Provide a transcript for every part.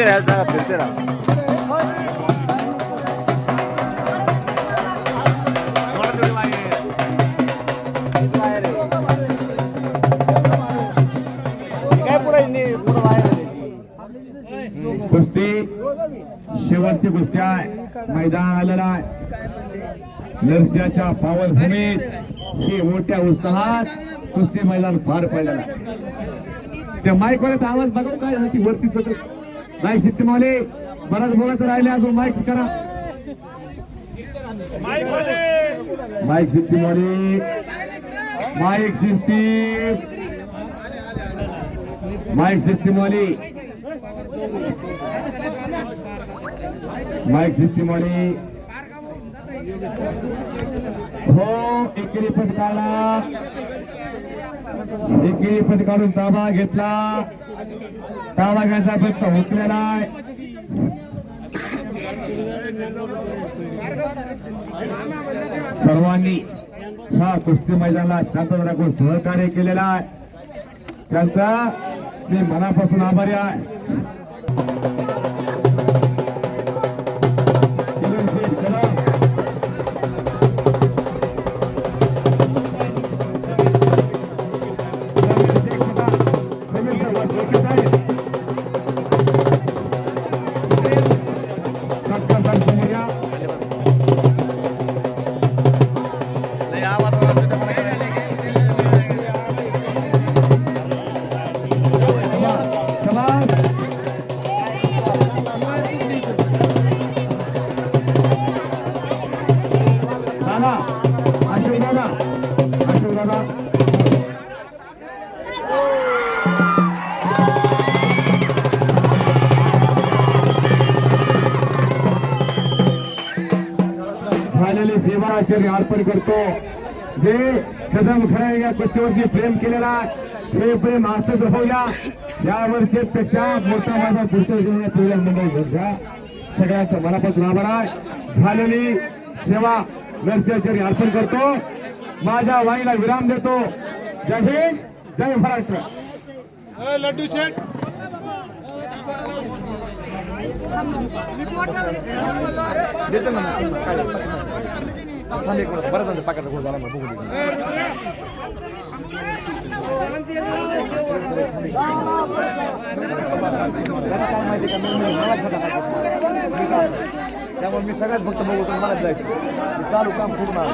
फिरते राहायला सांगा फिरते राहा कुस्ती शेवटची कुस्ती आहे. मैदान आलेला आहे. नरसिंहाच्या पावर भूमीत ही मोठ्या उत्साहात कुस्ती मैदान पार पडलेला आहे. त्या माईक वाल्याचा आवाज बघा काय? झालं की वरती चढत नाही शिट्टीमाले बराच बोलायचं राहिले अजून. माईक करा. माईक शिट्टीमाले माईक सिस्टीम माईक सिस्टीमवाली माईक सिस्टीमवाली हो एकेरी पण काढला एकेरी पद काढून ताबा घेतला. ताबा घ्यायचा प्रयत्न हुकलेला नाही सर्वांनी हा कुस्ती मैदानाला शांतता राखून सहकार्य केलेलं आहे. त्यांचा मी मनापासून आभारी आहे. अर्पण करतो. जे कदम खरं या कुस्तीवरती प्रेम केलेला आहे, हे प्रेम असंच राहूया या वर्षीपेक्षा मोठा माझा पुढच्या तुझ्या मंडळ घ्या सगळ्यांचं मनापासून आभार आहे. झालेली सेवा नरसिंहाचार्य अर्पण करतो. माझ्या वाईला विराम देतो. जय हिंद जय महाराष्ट्र. लड्डू शेठ. देतो ना. थांब एक मिनिट. बरं झालं पाकाचा गोळ झाला मग बघू दे. त्याला काय माहिती का त्यामुळे मी सगळ्यात फक्त बघतो मलाच जायचं. चालू काम गोष्ट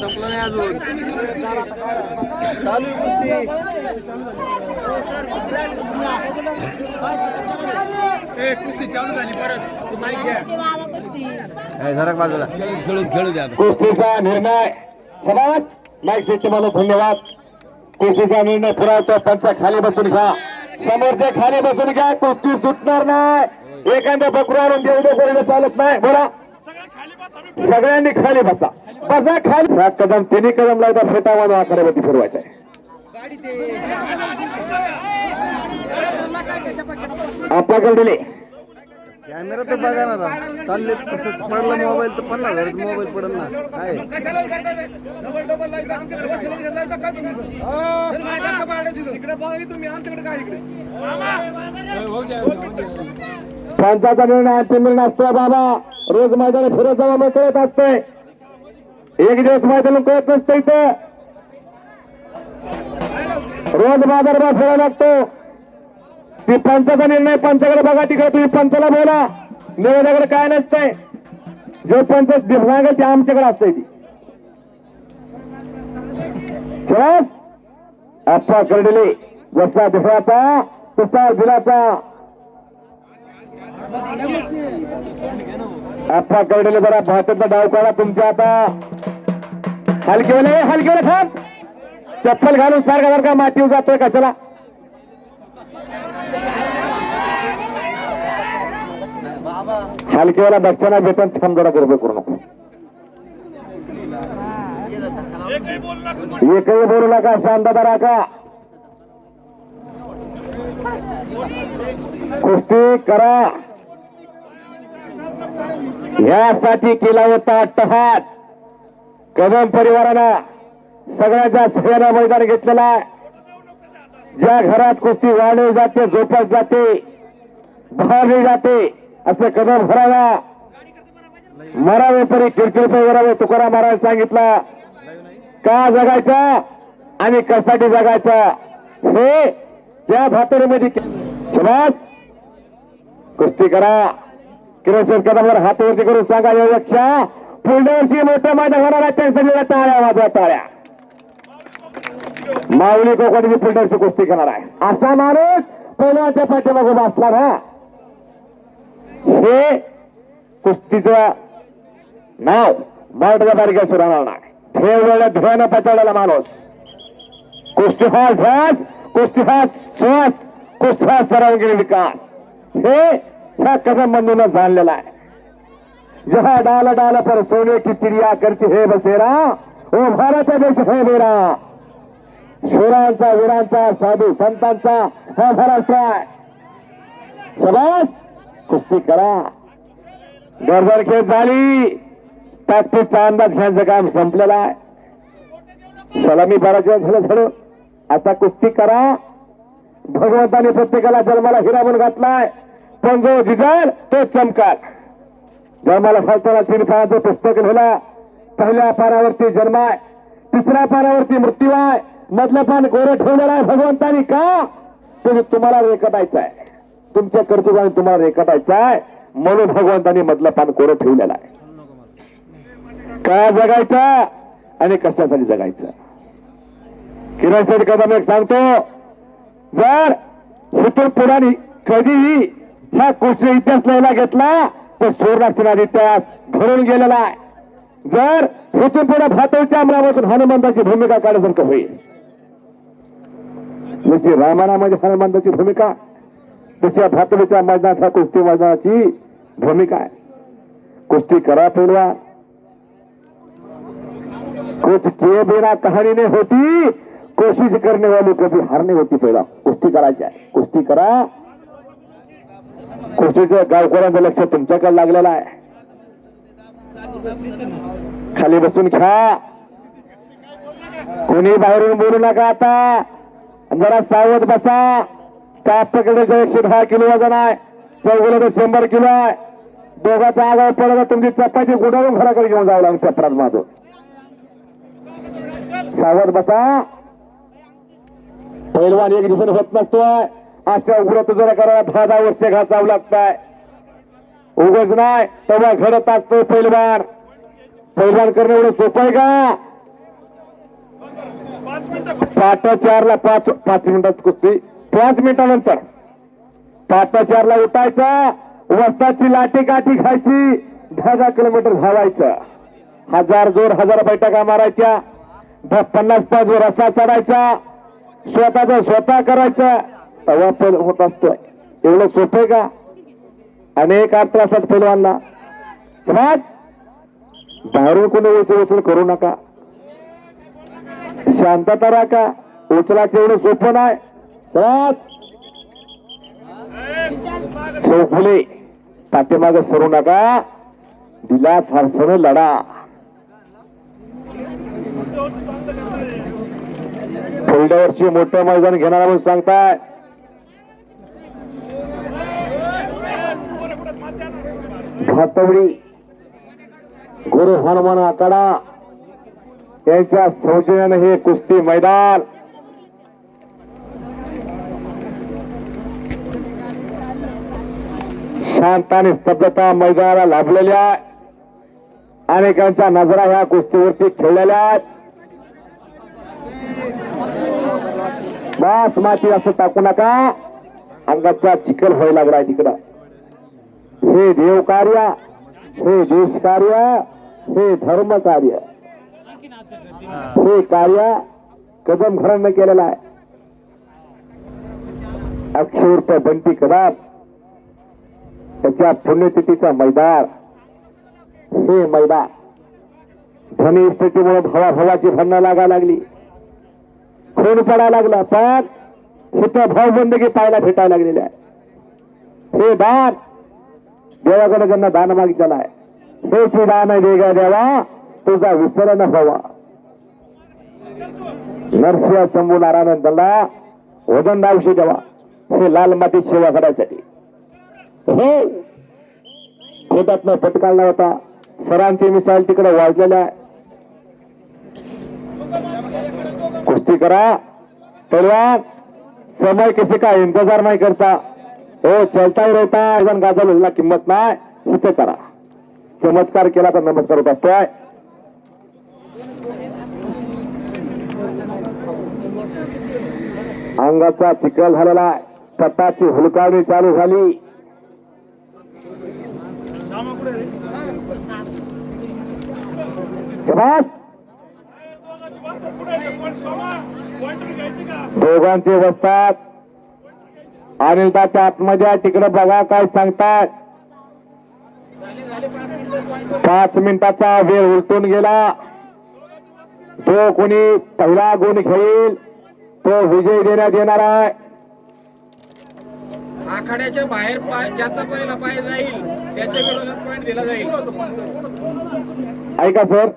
संपलं नाही अजून चालू कुस्ती ए कुस्ती चालू झाली परत जरा बाजूला. खेळू खेळू द्या कुस्तीचा निर्णय. समाज माईक मला धन्यवाद. कुस्तीचा निर्णय पुरावतो त्यांचा खाली बसून घ्या. समोरच्या खाली बसून घ्या. कुस्ती सुटणार नाही. एखाद्या बकरू देऊ दे करणं चालत नाही. बोला. सगळ्यांनी खाली बसा. बसा खाली. सात कदम तिन्ही कदम लावता फेटावा आकारावरती फिरवायचा आहे. आपल्याकडे दिले. कॅमेरा तर बघा ना राव. चालले तसंच. पडलं मोबाईल तर पन्नास हजाराचा मोबाईल पडल ना काय? कशाला रे? डबल डबल लावता का तुम्ही तर माझ्या तिथं? पंचाचा निर्णय अंतिम निर्णय असतो बाबा. रोज मैदान फिरत जावा मग कळत असतंय. एक दिवस मैदान कळत नसतं इथं. रोज बाजारभाव फिरायला लागतो. ती पंचाचा निर्णय पंचाकडे बघा तिकडे तुम्ही पंचाला बोला. निवेदाकडे काय नसतंय. जो पंच सांगेल ते आमच्याकडे असतंय ती. चला. आप्पा करडले जसा दुसऱ्याचा तसा दिलाचा. आप्पा करडले जरा भारताचा डाव काढा तुमच्या आता. हलके वाले हलके वाले थांब चप्पल घालून सारखा सारखा मातीवर जातोय का? चला. हलकेवाला बच्चांना वेतन थांब जरा गडबड करू नको. एकही बोलू नका शांतता राखा. कुस्ती करा. यासाठी केला होता अट्टहात कदम परिवारानं सगळ्यात जास्त सगळ्यांना मैदान घेतलेलं आहे. ज्या घरात कुस्ती वाढवली जाते जोपास जाते बहारली जाते. असे कदम भरावा मरावे परी किरकिरपे वरावे तुकाराम महाराज सांगितला. का जगायचा? आणि कशासाठी जगायचा? हे त्या भातरीमध्ये समाज कुस्ती करा. किरण कदमवर हात वरती करून सांगा योगक्षा पुढल्या वर्षी मोठं माझ्या घराला त्यांच्या टाळ्या वाजवा टाळ्या माऊली कोकणची पुढल्या कुस्ती करणार आहे. असा माणूस पहिल्याच्या पाठीमागून असला ना. हे कुस्तीचं नाव मराठा बारीक राहणार नाही. ठेवलेला ध्यान पचवलेला माणूस. कुस्ती हा ध्यास कुस्ती हा श्वास कुस्ती हा सर्वांगीण विकास. हे ह्या कदम बंधून जाणलेला आहे. जहा डाल डाल पर सोने की चिड़िया करती हे बसेरा ओ भारत देश हे मेरा. शूरांचा वीरांचा साधू संतांचा हा महाराष्ट्र आहे. समाज कुस्ती करा गरबर खेळ झाली. तात्पुरता अंदाज घ्यायचं काम संपलेलं आहे. सलामी पराजय झालं झालं आता कुस्ती करा. भगवंताने प्रत्येकाला जन्माला हिरावून घातलाय. पण जो जिजाल तो चमकार. जन्माला फालताना तीन पानाचं पुस्तक लिहिला. पहिल्या पानावरती जन्माय तिसऱ्या पानावरती मृत्यू आहे. मधलं पान गोरं ठेवलेलं आहे भगवंतानी का? तुम्ही तुम्हाला रेकटायचं आहे तुमच्या कर्तृत्वाने तुम्हाला रेखाटायचं आहे म्हणून भगवंतानी मधलं पान कोरं ठेवलेलं आहे. का जगायचा आणि कशासाठी जगायचं? किरण शेठ कदम एक सांगतो जर हितून पुराणी कधीही ह्या गोष्टी इतिहास लिहायला घेतला तर सूर्यनारायण इतिहास घडून गेलेला आहे. जर इथून पुढे भातवच्या अमरावतून हनुमंताची भूमिका काढल्यासारखं होईल. जशी रामायणामध्ये हनुमंताची भूमिका तशा भातवच्या मैदानात ह्या कुस्ती मैदानाची भूमिका आहे. कुस्ती करा पेडवा कुछ किए बिना कहाणी नहीं होती. कोशिश करने वाली कभी हार नहीं होती पहिला कुस्ती करायची आहे. कुस्ती करा. कुस्तीचं गावकऱ्यांचं लक्ष तुमच्याकडे लागलेलं आहे. खाली बसून घ्या कोणी बाहेरून बोलू नका आता. जरा सावध बसा. कापकडे एकशे दहा किलो वजन आहे. चौगुला तर शंभर किलो आहे. दोघाचा आगाव पडला तुमची चपाती गुडाळून घराकडे घेऊन जावं लागतं चपरात माझं सावध बसा. पैलवान एक दिवसाने होत नसतोय. आजच्या उघडत जरा करायला दहा दहा वर्ष घासावं लागताय. उगच नाही तेव्हा घडत असतो पैलवान. पैलवान करणं एवढं सोपं आहे का? पाच चारला पाच पाच मिनिटात कुस्ती. पाच मिनिटानंतर पाच चारला उठायचा वस्ताची लाठी काठी खायची दहा दहा किलोमीटर धावायचं. हजार जोर हजार बैठका मारायच्या दहा पन्नास पाच वर रसा चढायचा स्वतःचा स्वतः करायचा. तेव्हा पण होत असतोय. एवढं सोपं आहे का? अनेक अर्थासात पैलवानला समाज बाहेरून कोणी उचल उचल करू नका. शांतता राखा. उचलाचं एवढं सोपं नाही. समाज चौफुले पाठीमाग सरू नका. दिला फारसन लढा. पुढल्या मोठं मैदान घेणारा म्हणून सांगताय. भातवडी. गुरु हनुमान आकडा यांच्या सौजन्याने हे कुस्ती मैदान. शांत आणि स्तब्धता मैदानाला लाभलेल्या आहे. अनेकांच्या नजरा ह्या कुस्तीवरती खेळलेल्या आहेत. माती असं टाकू नका. अंगाचा चिखल व्हायला लागलाय तिकडं. हे देव कार्य हे देश कार्य हे धर्म कार्य हे कार्य कदम घरांना केलेलं आहे. अक्षरप बंटी कदाप त्याच्या पुण्यतिथीचा मैदान. हे मैदान. धनी इष्टतेमुळे भावाभावाची भांडणं लागायला लागली. खून पडायला लागला पण इथं भावबंदगी पाहायला भेटायला लागलेली आहे. हे दान देवाकडे त्यांना दान मागितलेला आहे हेच दान आहे वेगळा देवा तुझा विसर न व्हावा. नरसिंह शंभू नारायण त्यांना वजन दावशी देवा हे लाल माती सेवा करायसाठी. हो. ना पटकाळला होता. सरांचे मिसाईल तिकडे वाजलेल्या कुस्ती करा. पहलवान समय कसे का इंतजार नाही करता. हो चलता ही रहता गाजवलेला किंमत नाही. इथे करा. चमत्कार केला तर नमस्कार होत असतोय. अंगाचा चिखल झालेला आहे. तटाची हुलकावणी चालू झाली. शबास दोघांचे बसतात अनिल तात्या आतमध्ये तिकडे बघा काय सांगतात. पाच मिनिटाचा वेळ उलटून गेला. तो कोणी पहिला गुण घेईल तो विजय देण्यात येणार आहे. आखाड्याच्या बाहेर ज्याचा पहिला पाय जाईल त्याच्या विरोधात पॉईंट दिला जाईल. ऐका सर.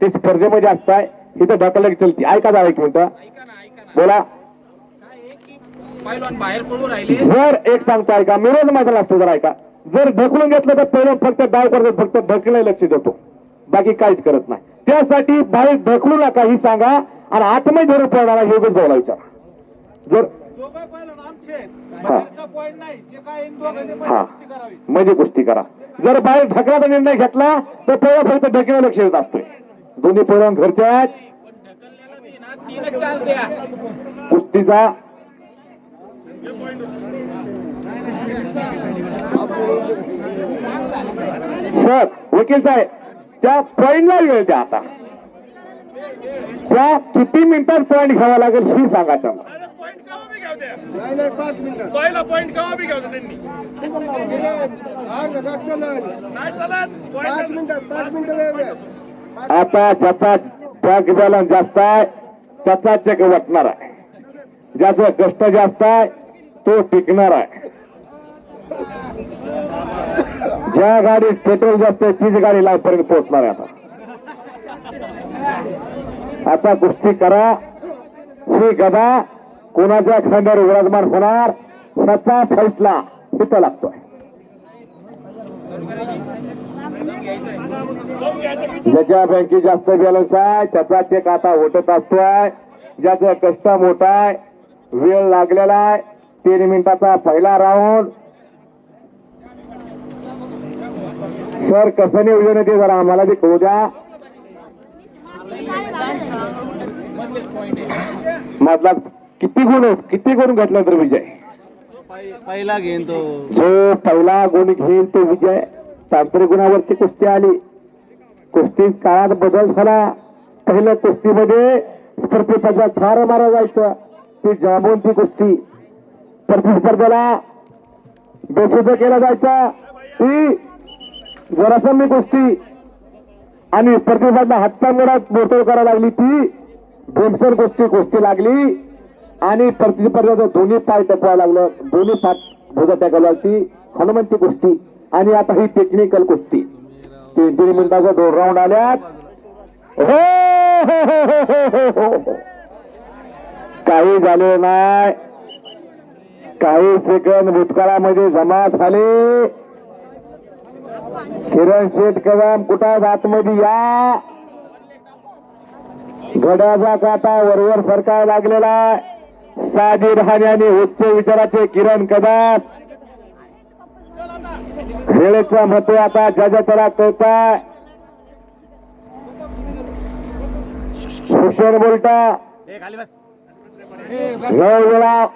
ते स्पर्धेमध्ये असताय इथं ढकलक चलती. ऐका जरा एक मिनिट. बोला. जर एक सांगतो ऐका. मी रोज मैदान असतो जर ऐका. जर ढकलून घेतलं तर पहिलं फक्त डाव करतो फक्त ढकलाय लक्ष देतो. बाकी काहीच करत नाही. त्यासाठी बाहेर ढकलू नका ही सांगा. आणि आतमध्ये धरून पडणारा योगच भाऊला विचारा जर. हा. जे हा. करावी म्हणजे गोष्टी करा. जर बाहेर ढकलाचा निर्णय घेतला तर पहिला फक्त ढकला लक्ष देत असतोय. दोन्ही पहिल्या घरचे आहेत पण ढकललेला बी ना तीनच चान्स द्या कुस्तीचा. सर वकील साहेब त्या पॉइंटला वेळ द्या आता. त्या किती मिनिटात पॉइंट घ्यावा लागेल ही सांगा त्यांना. पॉईंट कावा बी घ्याव द्या नाही नाही पाच मिनिटं पहिला पॉईंट कावा बी घ्याव त्यांनी? अर्धा तास चाललं. नाही चालत. पाच पॉईंट मिनिटं पाच मिनिटं वेळ द्या. आता ज्याचा ट्रॅक बॅलन्स जास्त आहे त्याचा चेक वाटणार आहे. ज्याचं कष्ट जास्त आहे तो टिकणार आहे. ज्या गाडीत पेट्रोल जास्त आहे तीच गाडी लावपर्यंत पोहोचणार आहे आता. आता कुस्ती करा. ही गदा कोणाच्या खांद्यावर विराजमान होणार? त्याचा फैसला इथं लागतोय. ज्याच्या बँकेत जास्त बॅलन्स आहे त्याचा चेक आता ओटत असतोय. ज्याचं कष्ट मोठा आहे वेळ लागलेला आहे तीन मिनिटाचा पहिला राऊंड सर कसं नियोजन आहे ते जरा आम्हाला बी कळू द्या. मधला किती गुण किती गुण घटला तर विजय? पहिला घेईन तो. जो पहिला गुण घेईल तो विजय. तांत्रिक गुणावरती कुस्ती आली. कुस्ती काळात बदल झाला. पहिल्या कुस्तीमध्ये स्पर्धेचा ठार मारा जायचं ती जांबूनची कुस्ती. प्रतिस्पर्धेला बेशुद्ध केला जायचा. ती जरासंधी कुस्ती. आणि प्रतिस्पर्धा हातपांगडात मोठं करायला लागली ती. भीमसर कुस्ती कुस्ती लागली. आणि प्रतिस्पर्धाचं दोन्ही पाय टपवायला लागलं. दोन्ही पाठ भुजा टाकायला लागती हनुमंती कुस्ती. आणि आता ही टेक्निकल कुस्ती. तीन तीन मिनिटाचा दोन राऊंड आल्यात. हो, हो, हो, हो, काही झाले नाही. काही सेकंद भूतकाळामध्ये जमा झाले. किरण शेठ कदम कुठं आतमध्ये या. घड्याचा काटा वरवर सरकाय लागलेला साधी राहणे आणि उच्च विचाराचे किरण कदम. खेळाचं महत्त्व आता ज्याच्या त्याला कळताय हुशेन बोलटा नऊ वेळा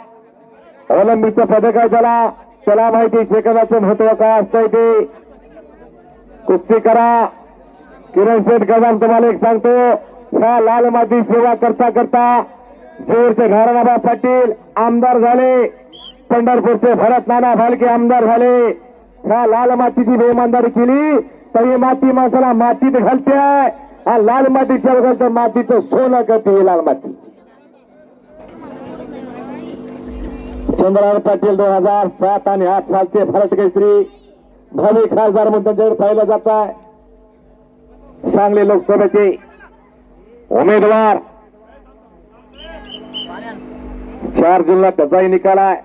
ऑलिम्पिकचं पदक आहे त्याला. त्याला माहिती शेकदाचं महत्त्व काय असतंय ते. कुस्ती करा. किरण शेठ कदम तुम्हाला एक सांगतो. ह्या लाल माती सेवा करता करता जोरचे घराणाबा पाटील आमदार झाले. पंढरपूरचे भरत नाना भालके आमदार झाले. ह्या लाल मातीची बेमानदारी केली तर ही माती माणसाला मातीत घालते. हा लाल मातीच्या घालतं मातीचं सोनं करते ही लाल माती. चंद्रराव पाटील दोन हजार सात आणि आठ सालचे भारत केसरी भावी खासदार म्हणून त्यांच्याकडे पाहिलं जात आहे. सांगली लोकसभेचे उमेदवार. चार जूनला त्याचाही निकाल आहे.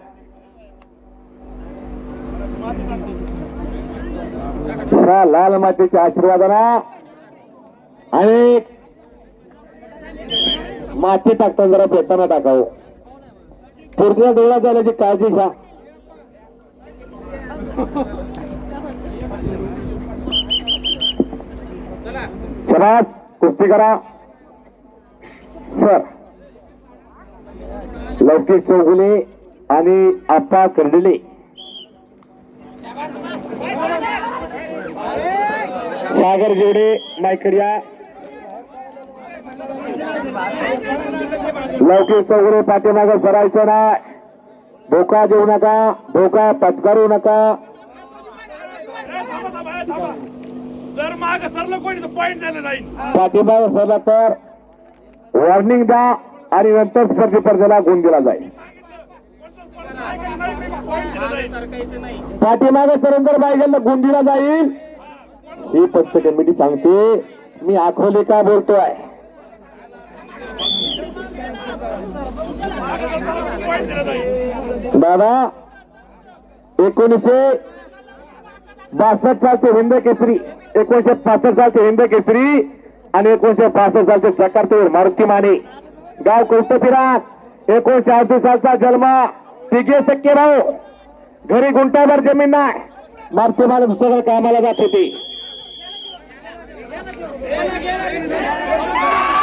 अशा लाल मातेच्या आशीर्वादाना. आणि माती टाकताना जरा बेताना टाकावं. पुढच्या डोळा झाल्याची काळजी घ्या. चला कुस्ती करा. सर लौकिक चौगुले आणि आप्पा कर्डिले. सागर जेवडे मायकडिया लौकिक चौगुले पाठीमागे सरायचं नाही. धोका देऊ नका धोका पत्करू नका. ए, थांबा थांबा ए, थांबा जर माग सरलं कोणी तर जाईल. पाठीमागे सरला तर वॉर्निंग द्या आणि नंतर स्पर्धी स्पर्धेला गुण दिला जाईल. पाठीमागे सरेंदर पाहिजे गुण दिला जाईल. ही पंच कमिटी सांगते. मी आखोले का बोलतोय? दादा एकोणीसशे बासष्ट सालचे हिंद केसरी एकोणीशे पासष्ट सालचे हिंद केसरी आणि एकोणीशे पासष्ट सालचे चकारतेवर मारुती माने. गाव कोष्टपिरा एकोणीशे अडतीस सालचा जन्म. तिघे सक्के भाऊ. घरी गुंटाभर जमीन नाही. मारुती माने दुसऱ्या कामाला जात होते. ¡Ven aquí, ven aquí! ¡Ven!